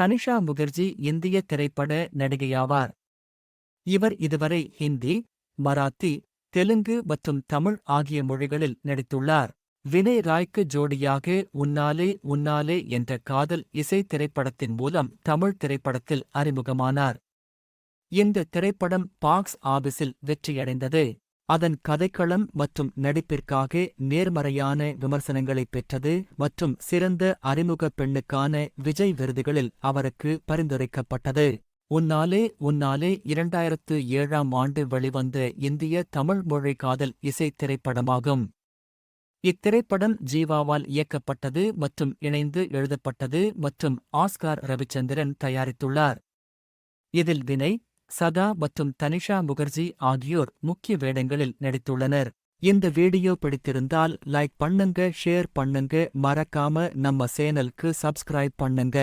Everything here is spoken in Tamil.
தனிஷா முகர்ஜி இந்திய திரைப்பட நடிகையாவார். இவர் இதுவரை ஹிந்தி மராத்தி தெலுங்கு மற்றும் தமிழ் ஆகிய மொழிகளில் நடித்துள்ளார். வினய் ராய்க்கு ஜோடியாக உன்னாலே உன்னாலே என்ற காதல் இசை திரைப்படத்தின் மூலம் தமிழ் திரைப்படத்தில் அறிமுகமானார். இந்த திரைப்படம் பாக்ஸ் ஆபீஸில் வெற்றியடைந்தது. அதன் கதைக்களம் மற்றும் நடிப்பிற்காக நேர்மறையான விமர்சனங்களைப் பெற்றது மற்றும் சிறந்த அறிமுக பெண்ணுக்கான விஜய் விருதுகளில் அவருக்கு பரிந்துரைக்கப்பட்டது. உன்னாலே உன்னாலே இரண்டாயிரத்து ஏழாம் ஆண்டு வெளிவந்த இந்திய தமிழ் மொழி காதல் இசை திரைப்படமாகும். இத்திரைப்படம் ஜீவாவால் இயக்கப்பட்டது மற்றும் இணைந்து எழுதப்பட்டது மற்றும் ஆஸ்கார் ரவிச்சந்திரன் தயாரித்துள்ளார். இதில் வினய் சதா மற்றும் தனிஷா முகர்ஜி ஆகியோர் முக்கிய வேடங்களில் நடித்துள்ளனர். இந்த வீடியோ பிடித்திருந்தால் லைக் பண்ணுங்க ஷேர் பண்ணுங்க மறக்காம நம்ம சேனலுக்கு சப்ஸ்கிரைப் பண்ணுங்க.